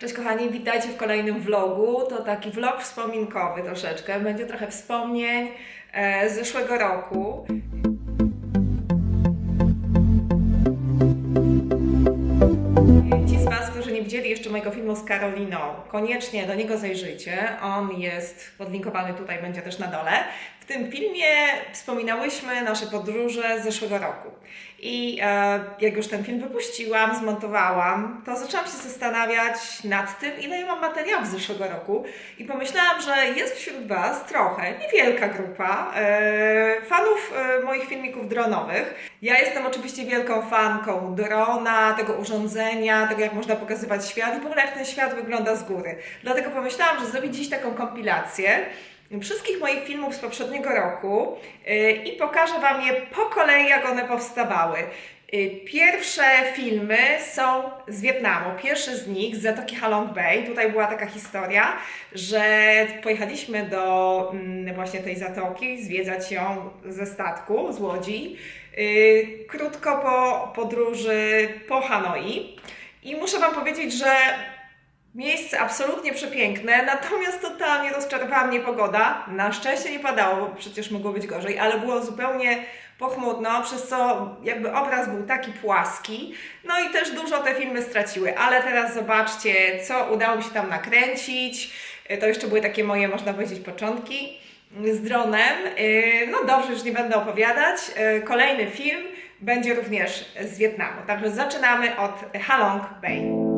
Cześć kochani, witajcie w kolejnym vlogu. To taki vlog wspominkowy troszeczkę. Będzie trochę wspomnień e, z zeszłego roku. Ci z Was, którzy nie widzieli jeszcze mojego filmu z Karoliną, koniecznie do niego zajrzyjcie. On jest podlinkowany tutaj, będzie też na dole. W tym filmie wspominałyśmy nasze podróże z zeszłego roku. I e, jak już ten film wypuściłam, zmontowałam, to zaczęłam się zastanawiać nad tym, ile ja mam materiałów z zeszłego roku. I pomyślałam, że jest wśród Was trochę, niewielka grupa e, fanów e, moich filmików dronowych. Ja jestem oczywiście wielką fanką drona, tego urządzenia, tego jak można pokazywać świat i w ogóle jak ten świat wygląda z góry. Dlatego pomyślałam, że zrobić dziś taką kompilację wszystkich moich filmów z poprzedniego roku yy, i pokażę Wam je po kolei, jak one powstawały. Yy, Pierwsze filmy są z Wietnamu. Pierwszy z nich z Zatoki Halong Bay. Tutaj była taka historia, że pojechaliśmy do mm, właśnie tej zatoki, zwiedzać ją ze statku, z łodzi. Yy, Krótko po podróży po Hanoi. I muszę Wam powiedzieć, że Miejsce absolutnie przepiękne, natomiast totalnie rozczarowała mnie pogoda. Na szczęście nie padało, bo przecież mogło być gorzej, ale było zupełnie pochmurno, przez co jakby obraz był taki płaski. No i też dużo te filmy straciły, ale teraz zobaczcie, co udało mi się tam nakręcić. To jeszcze były takie moje, można powiedzieć, początki z dronem. Yy, No dobrze, już nie będę opowiadać. Yy, Kolejny film będzie również z Wietnamu. Także zaczynamy od Halong Bay.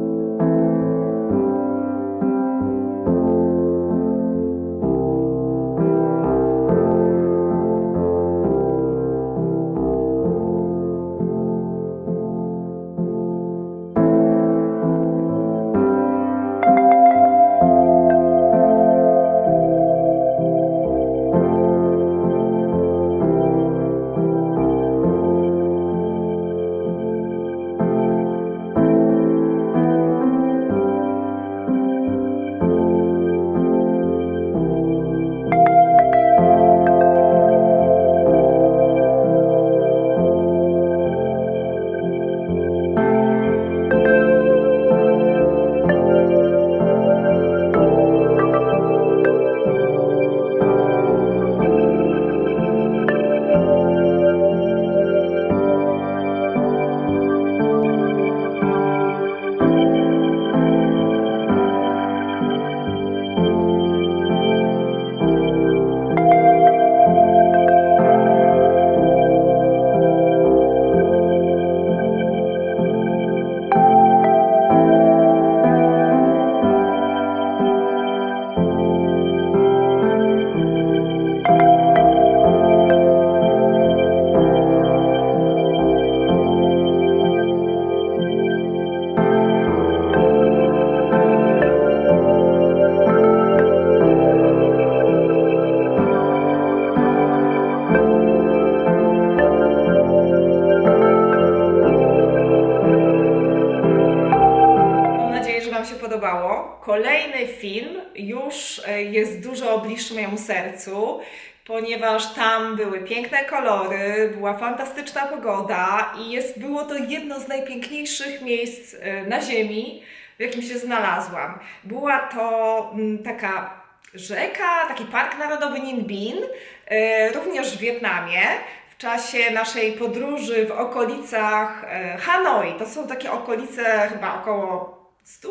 Kolejny film już e, jest dużo bliższy mojemu sercu, ponieważ tam były piękne kolory, była fantastyczna pogoda i jest, było to jedno z najpiękniejszych miejsc e, na Ziemi, w jakim się znalazłam. Była to mm, taka rzeka, taki park narodowy Ninh Binh, e, również w Wietnamie. W czasie naszej podróży w okolicach Hanoi, to są takie okolice chyba około 100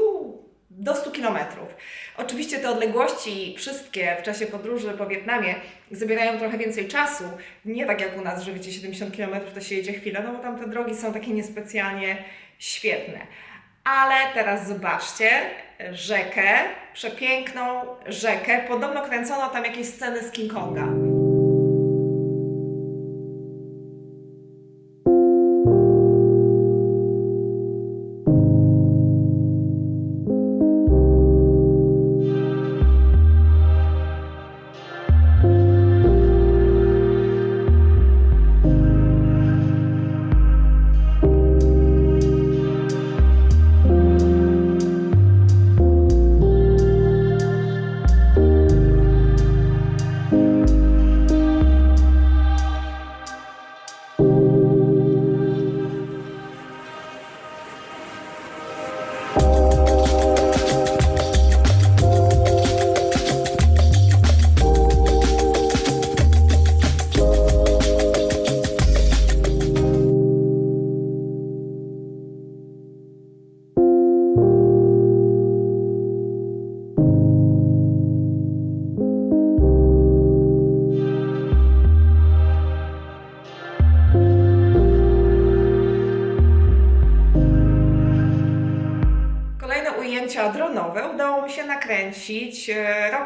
do 100 kilometrów. Oczywiście te odległości wszystkie w czasie podróży po Wietnamie zabierają trochę więcej czasu. Nie tak jak u nas, że wiecie 70 kilometrów to się jedzie chwilę, no bo tam te drogi są takie niespecjalnie świetne. Ale teraz zobaczcie rzekę, przepiękną rzekę. Podobno kręcono tam jakieś sceny z King Konga.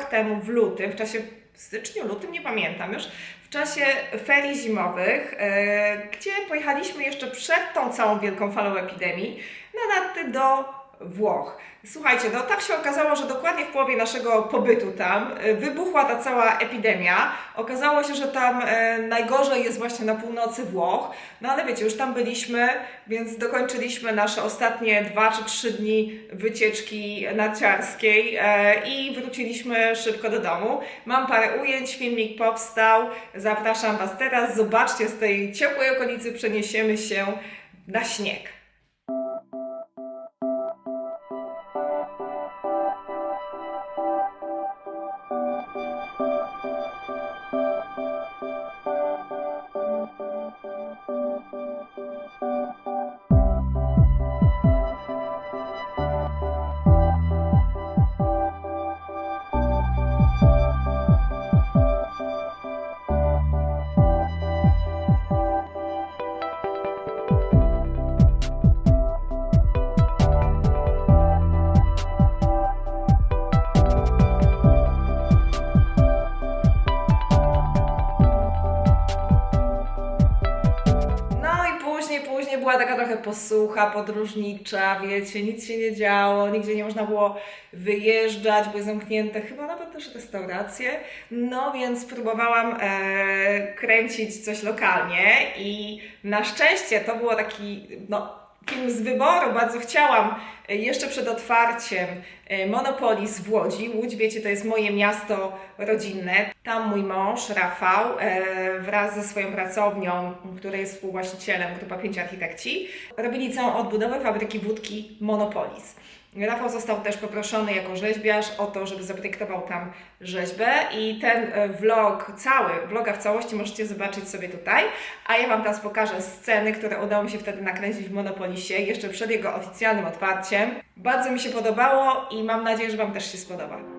Temu w lutym, w czasie w styczniu, lutym, nie pamiętam już, w czasie ferii zimowych, e, gdzie pojechaliśmy jeszcze przed tą całą wielką falą epidemii na narty do Włoch. Słuchajcie, no tak się okazało, że dokładnie w połowie naszego pobytu tam e, wybuchła ta cała epidemia. Okazało się, że tam e, najgorzej jest właśnie na północy Włoch. No ale wiecie, już tam byliśmy, więc dokończyliśmy nasze ostatnie dwa czy trzy dni wycieczki narciarskiej e, i wróciliśmy szybko do domu. Mam parę ujęć, filmik powstał. Zapraszam Was teraz. Zobaczcie, z tej ciepłej okolicy przeniesiemy się na śnieg. thank you później, później była taka trochę posłucha podróżnicza, wiecie, nic się nie działo, nigdzie nie można było wyjeżdżać, były zamknięte chyba nawet też restauracje. No więc próbowałam e, kręcić coś lokalnie i na szczęście to było taki, no film z wyboru, bardzo chciałam e, jeszcze przed otwarciem e, Monopolis w Łodzi. Łódź, wiecie, to jest moje miasto rodzinne. Tam mój mąż, Rafał, e, wraz ze swoją pracownią, której jest współwłaścicielem, Grupa 5 Architekci, robili całą odbudowę fabryki wódki Monopolis. Rafał został też poproszony jako rzeźbiarz o to, żeby zaprojektował tam rzeźbę i ten e, vlog, cały, vloga w całości możecie zobaczyć sobie tutaj, a ja Wam teraz pokażę sceny, które udało mi się wtedy nakręcić w Monopolisie, jeszcze przed jego oficjalnym otwarciem. Bardzo mi się podobało i mam nadzieję, że Wam też się spodoba.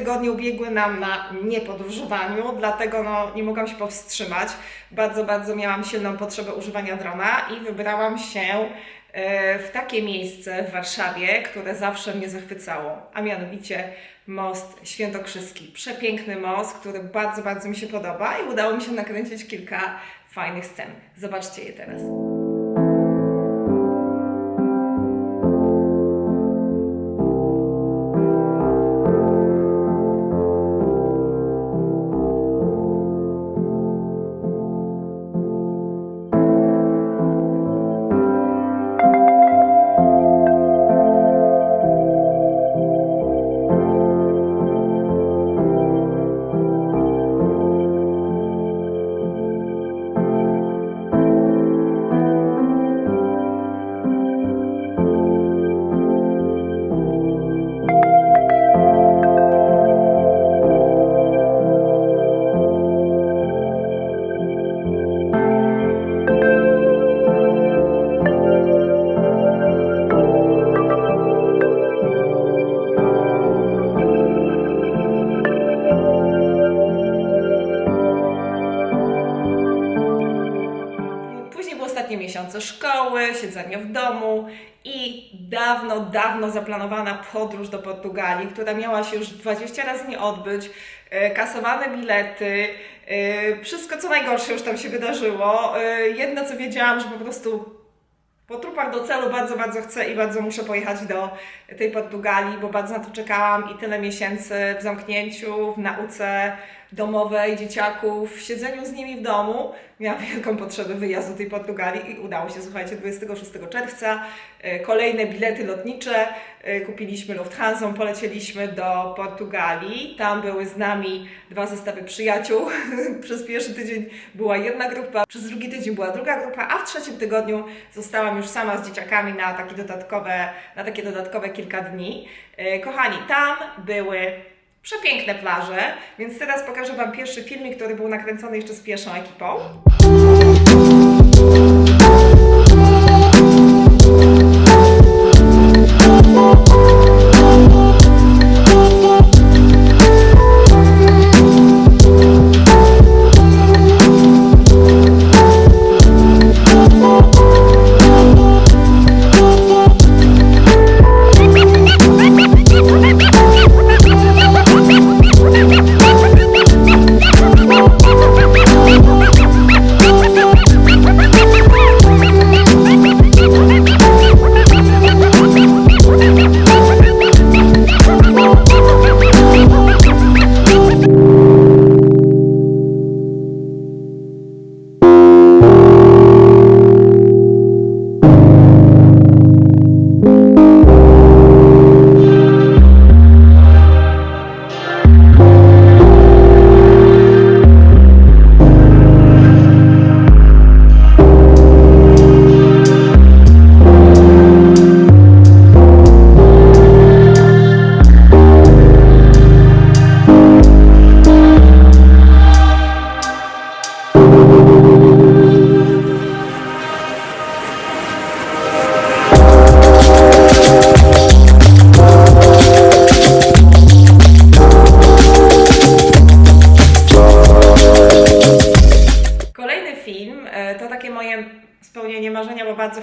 Tygodnie ubiegły nam na niepodróżowaniu, dlatego no, nie mogłam się powstrzymać. Bardzo, bardzo miałam silną potrzebę używania drona i wybrałam się e, w takie miejsce w Warszawie, które zawsze mnie zachwycało, a mianowicie most świętokrzyski. Przepiękny most, który bardzo, bardzo mi się podoba i udało mi się nakręcić kilka fajnych scen. Zobaczcie je teraz. Szkoły, siedzenie w domu i dawno, dawno zaplanowana podróż do Portugalii, która miała się już 20 razy nie odbyć, e, kasowane bilety, e, wszystko co najgorsze już tam się wydarzyło. E, Jedno co wiedziałam, że po prostu po trupach do celu bardzo, bardzo chcę i bardzo muszę pojechać do tej Portugalii, bo bardzo na to czekałam i tyle miesięcy w zamknięciu, w nauce domowej dzieciaków, w siedzeniu z nimi w domu. Miałam wielką potrzebę wyjazdu tej Portugalii i udało się, słuchajcie, 26 czerwca. e, Kolejne bilety lotnicze e, kupiliśmy Lufthansa, polecieliśmy do Portugalii. Tam były z nami dwa zestawy przyjaciół. Przez pierwszy tydzień była jedna grupa, przez drugi tydzień była druga grupa, a w trzecim tygodniu zostałam już sama z dzieciakami na, takie dodatkowe, na takie dodatkowe kilka dni. E, Kochani, tam były przepiękne plaże, więc teraz pokażę Wam pierwszy filmik, który był nakręcony jeszcze z pierwszą ekipą.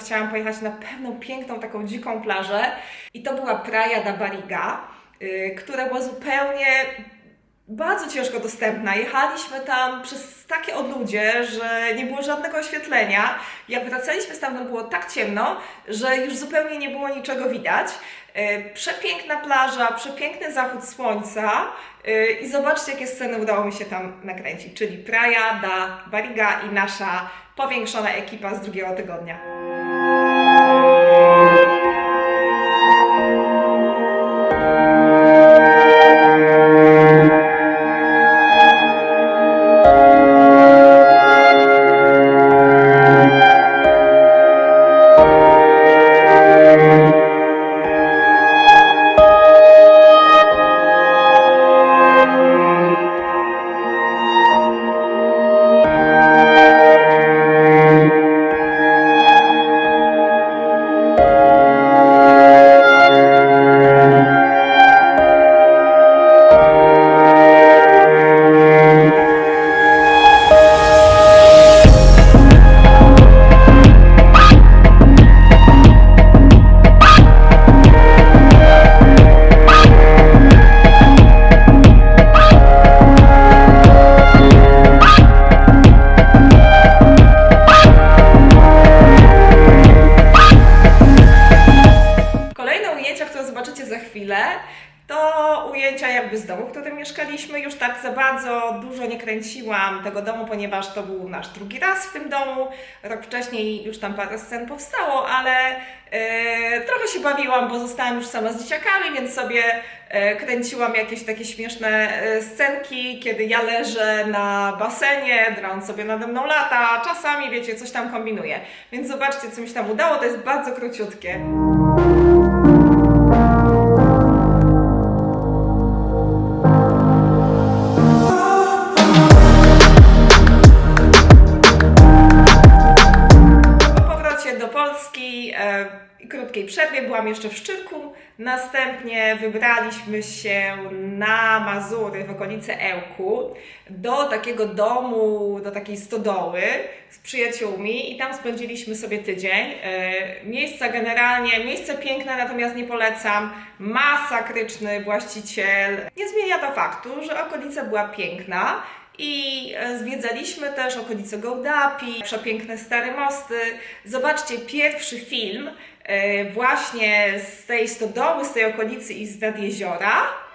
Chciałam pojechać na pewną piękną, taką dziką plażę. I to była Praia da Barriga, y, która była zupełnie bardzo ciężko dostępna. Jechaliśmy tam przez takie odludzie, że nie było żadnego oświetlenia. Jak wracaliśmy stamtąd było tak ciemno, że już zupełnie nie było niczego widać. E, Przepiękna plaża, przepiękny zachód słońca e, i zobaczcie, jakie sceny udało mi się tam nakręcić, czyli Praia da Barriga i nasza powiększona ekipa z drugiego tygodnia. Kolejne bardzo dużo nie kręciłam tego domu, ponieważ to był nasz drugi raz w tym domu. Rok wcześniej już tam parę scen powstało, ale e, trochę się bawiłam, bo zostałam już sama z dzieciakami, więc sobie e, kręciłam jakieś takie śmieszne e, scenki, kiedy ja leżę na basenie, dron sobie nade mną lata, czasami wiecie, coś tam kombinuję. Więc zobaczcie, co mi się tam udało, to jest bardzo króciutkie. Krótkiej przerwie byłam jeszcze w Szczyrku. Następnie wybraliśmy się na Mazury w okolice Ełku do takiego domu, do takiej stodoły z przyjaciółmi i tam spędziliśmy sobie tydzień. E, Miejsca generalnie, miejsce piękne, natomiast nie polecam. Masakryczny właściciel. Nie zmienia to faktu, że okolica była piękna. I e, zwiedzaliśmy też okolice Gołdapi, przepiękne stare mosty. Zobaczcie pierwszy film e, właśnie z tej stodoły, z tej okolicy i z nad jeziora.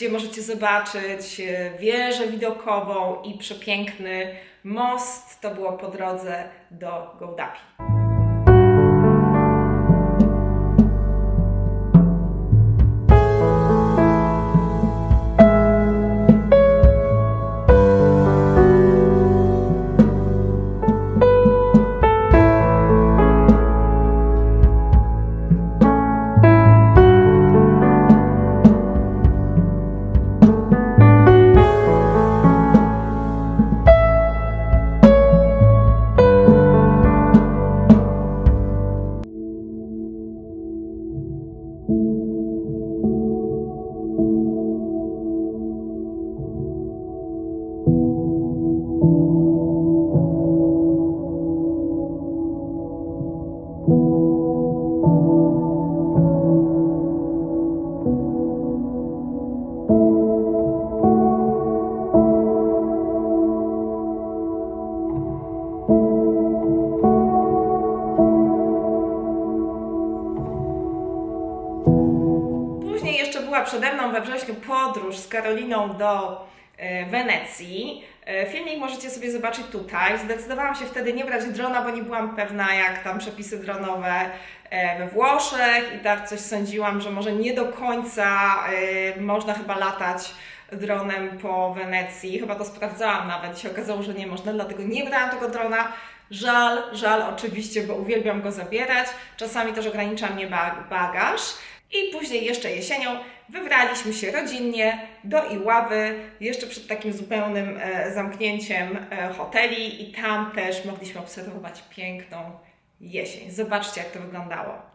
Gdzie możecie zobaczyć e, wieżę widokową i przepiękny most. To było po drodze do Gołdapi. Karoliną do e, Wenecji. E, Filmik możecie sobie zobaczyć tutaj. Zdecydowałam się wtedy nie brać drona, bo nie byłam pewna, jak tam przepisy dronowe e, we Włoszech i tak coś sądziłam, że może nie do końca można chyba latać dronem po Wenecji. Chyba to sprawdzałam nawet się okazało, że nie można, dlatego nie brałam tego drona. Żal, żal oczywiście, bo uwielbiam go zabierać. Czasami też ogranicza mnie ba- bagaż. I później jeszcze jesienią wybraliśmy się rodzinnie do Iławy, jeszcze przed takim zupełnym e, zamknięciem e, hoteli i tam też mogliśmy obserwować piękną jesień. Zobaczcie, jak to wyglądało.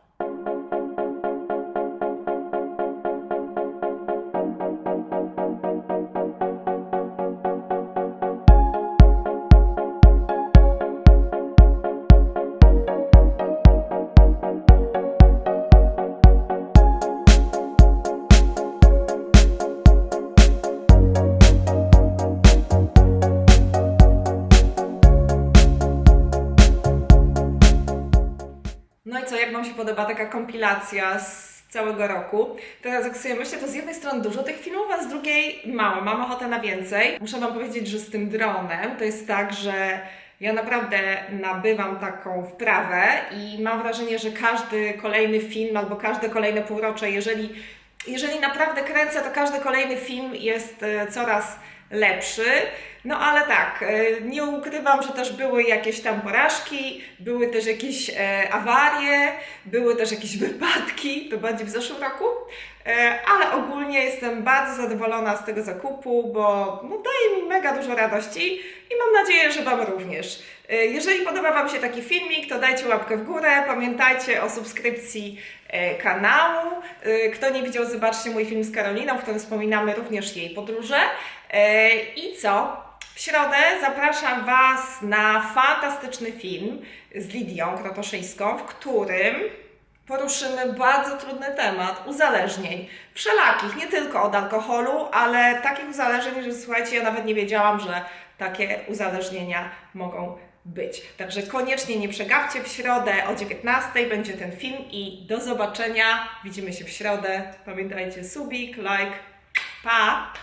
Kompilacja z całego roku? Teraz jak sobie myślę, to z jednej strony dużo tych filmów, a z drugiej mało. Mam ochotę na więcej. Muszę Wam powiedzieć, że z tym dronem to jest tak, że ja naprawdę nabywam taką wprawę i mam wrażenie, że każdy kolejny film albo każde kolejne półrocze, jeżeli, jeżeli naprawdę kręcę, to każdy kolejny film jest e, coraz lepszy. No ale tak, e, nie ukrywam, że też były jakieś tam porażki, były też jakieś e, awarie, były też jakieś wypadki, to bardziej w zeszłym roku, ale ogólnie jestem bardzo zadowolona z tego zakupu, bo no, daje mi mega dużo radości i mam nadzieję, że Wam również. E, Jeżeli podoba Wam się taki filmik, to dajcie łapkę w górę, pamiętajcie o subskrypcji e, kanału. E, Kto nie widział, zobaczcie mój film z Karoliną, w którym wspominamy również jej podróże. E, I co? W środę zapraszam Was na fantastyczny film z Lidią Krotoszyńską, w którym poruszymy bardzo trudny temat uzależnień. Wszelakich, nie tylko od alkoholu, ale takich uzależnień, że słuchajcie, ja nawet nie wiedziałam, że takie uzależnienia mogą być. Także koniecznie nie przegapcie w środę o 19 będzie ten film i do zobaczenia. Widzimy się w środę. Pamiętajcie, subik, like, pa!